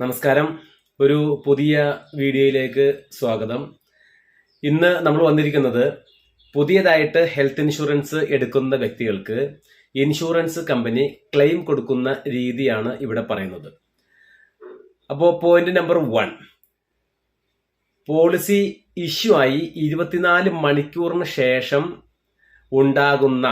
നമസ്കാരം. ഒരു പുതിയ വീഡിയോയിലേക്ക് സ്വാഗതം. ഇന്ന് നമ്മൾ വന്നിരിക്കുന്നത് പുതിയതായിട്ട് ഹെൽത്ത് ഇൻഷുറൻസ് എടുക്കുന്ന വ്യക്തികൾക്ക് ഇൻഷുറൻസ് കമ്പനി ക്ലെയിം കൊടുക്കുന്ന രീതിയാണ് ഇവിടെ പറയുന്നത്. അപ്പോൾ point number one policy issue ആയി ഇരുപത്തിനാല് മണിക്കൂറിന് ശേഷം ഉണ്ടാകുന്ന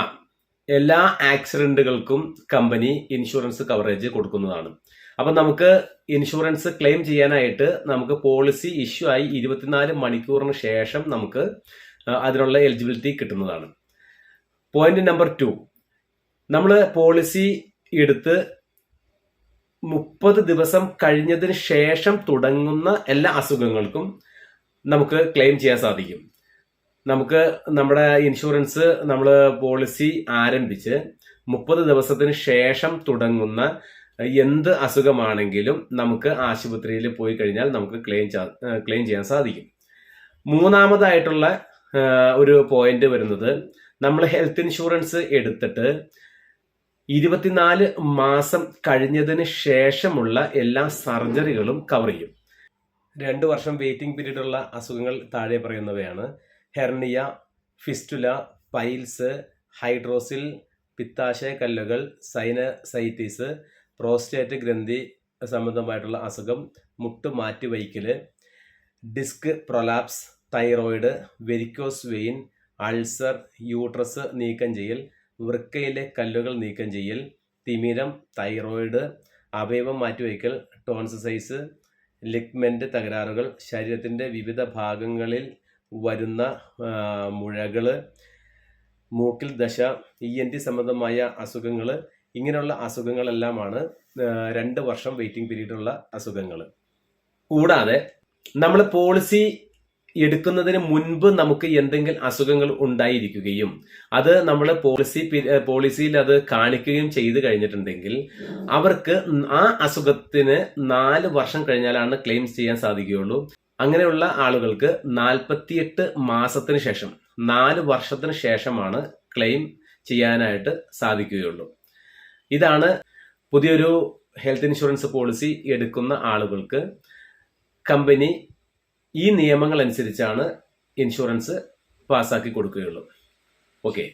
എല്ലാ ആക്സിഡന്റുകൾക്കും കമ്പനി ഇൻഷുറൻസ് കവറേജ് കൊടുക്കുന്നതാണ്. അപ്പം നമുക്ക് ഇൻഷുറൻസ് ക്ലെയിം ചെയ്യാനായിട്ട് നമുക്ക് പോളിസി ഇഷ്യൂ ആയി ഇരുപത്തിനാല് മണിക്കൂറിന് ശേഷം നമുക്ക് അതിനുള്ള എലിജിബിലിറ്റി കിട്ടുന്നതാണ്. Point number two. നമ്മൾ പോളിസി എടുത്ത് മുപ്പത് ദിവസം കഴിഞ്ഞതിന് ശേഷം തുടങ്ങുന്ന എല്ലാ അസുഖങ്ങൾക്കും നമുക്ക് ക്ലെയിം ചെയ്യാൻ സാധിക്കും. നമുക്ക് നമ്മുടെ ഇൻഷുറൻസ് നമ്മൾ പോളിസി ആരംഭിച്ച് മുപ്പത് ദിവസത്തിന് ശേഷം തുടങ്ങുന്ന എന്ത് അസുഖമാണെങ്കിലും നമുക്ക് ആശുപത്രിയിൽ പോയി കഴിഞ്ഞാൽ നമുക്ക് ക്ലെയിം ക്ലെയിം ചെയ്യാൻ സാധിക്കും. മൂന്നാമതായിട്ടുള്ള ഒരു പോയിന്റ് വരുന്നത് നമ്മൾ ഹെൽത്ത് ഇൻഷുറൻസ് എടുത്തിട്ട് ഇരുപത്തിനാല് മാസം കഴിഞ്ഞതിന് ശേഷമുള്ള എല്ലാ സർജറികളും കവർ ചെയ്യും. രണ്ട് വർഷം വെയിറ്റിംഗ് പീരീഡുള്ള അസുഖങ്ങൾ താഴെ പറയുന്നവയാണ്. ഹെർണിയ ഫിസ്റ്റുല പൈൽസ് ഹൈഡ്രോസിൽ പിത്താശയ കല്ലുകൾ സൈനസൈറ്റിസ് പ്രോസ്റ്റേറ്റ് ഗ്രന്ഥി സംബന്ധമായിട്ടുള്ള അസുഖം മുട്ട് മാറ്റിവയ്ക്കൽ disc prolapse thyroid varicose vein ulcer uterus നീക്കം ചെയ്യൽ വൃക്കയിലെ കല്ലുകൾ നീക്കം ചെയ്യൽ തിമിരം തൈറോയിഡ് അവയവം മാറ്റിവയ്ക്കൽ ടോൺസസൈസ് ലിഗ്മെന്റ് തകരാറുകൾ ശരീരത്തിന്റെ വിവിധ ഭാഗങ്ങളിൽ വരുന്ന മുഴകൾ മൂക്കിൽ ദശ ഇ എൻ ടി സംബന്ധമായ അസുഖങ്ങൾ ഇങ്ങനെയുള്ള അസുഖങ്ങളെല്ലാമാണ് രണ്ട് വർഷം വെയിറ്റിംഗ് പീരീഡുള്ള അസുഖങ്ങൾ കൂടാതെ നമ്മൾ പോളിസി എടുക്കുന്നതിന് മുൻപ് നമുക്ക് എന്തെങ്കിലും അസുഖങ്ങൾ ഉണ്ടായിരിക്കുകയും അത് നമ്മൾ പോളിസി പോളിസിയിൽ അത് കാണിക്കുകയും ചെയ്തു കഴിഞ്ഞിട്ടുണ്ടെങ്കിൽ അവർക്ക് ആ അസുഖത്തിന് നാല് വർഷം കഴിഞ്ഞാലാണ് ക്ലെയിം ചെയ്യാൻ സാധിക്കുകയുള്ളൂ. അങ്ങനെയുള്ള ആളുകൾക്ക് നാൽപ്പത്തിയെട്ട് മാസത്തിന് ശേഷം നാല് വർഷത്തിന് ശേഷമാണ് ക്ലെയിം ചെയ്യാനായിട്ട് സാധിക്കുകയുള്ളൂ. ഇതാണ് പുതിയൊരു ഹെൽത്ത് ഇൻഷുറൻസ് പോളിസി എടുക്കുന്ന ആളുകൾക്ക് കമ്പനി ഈ നിയമങ്ങൾ അനുസരിച്ചാണ് ഇൻഷുറൻസ് പാസ്സാക്കി കൊടുക്കുകയുള്ളൂ. ഓക്കെ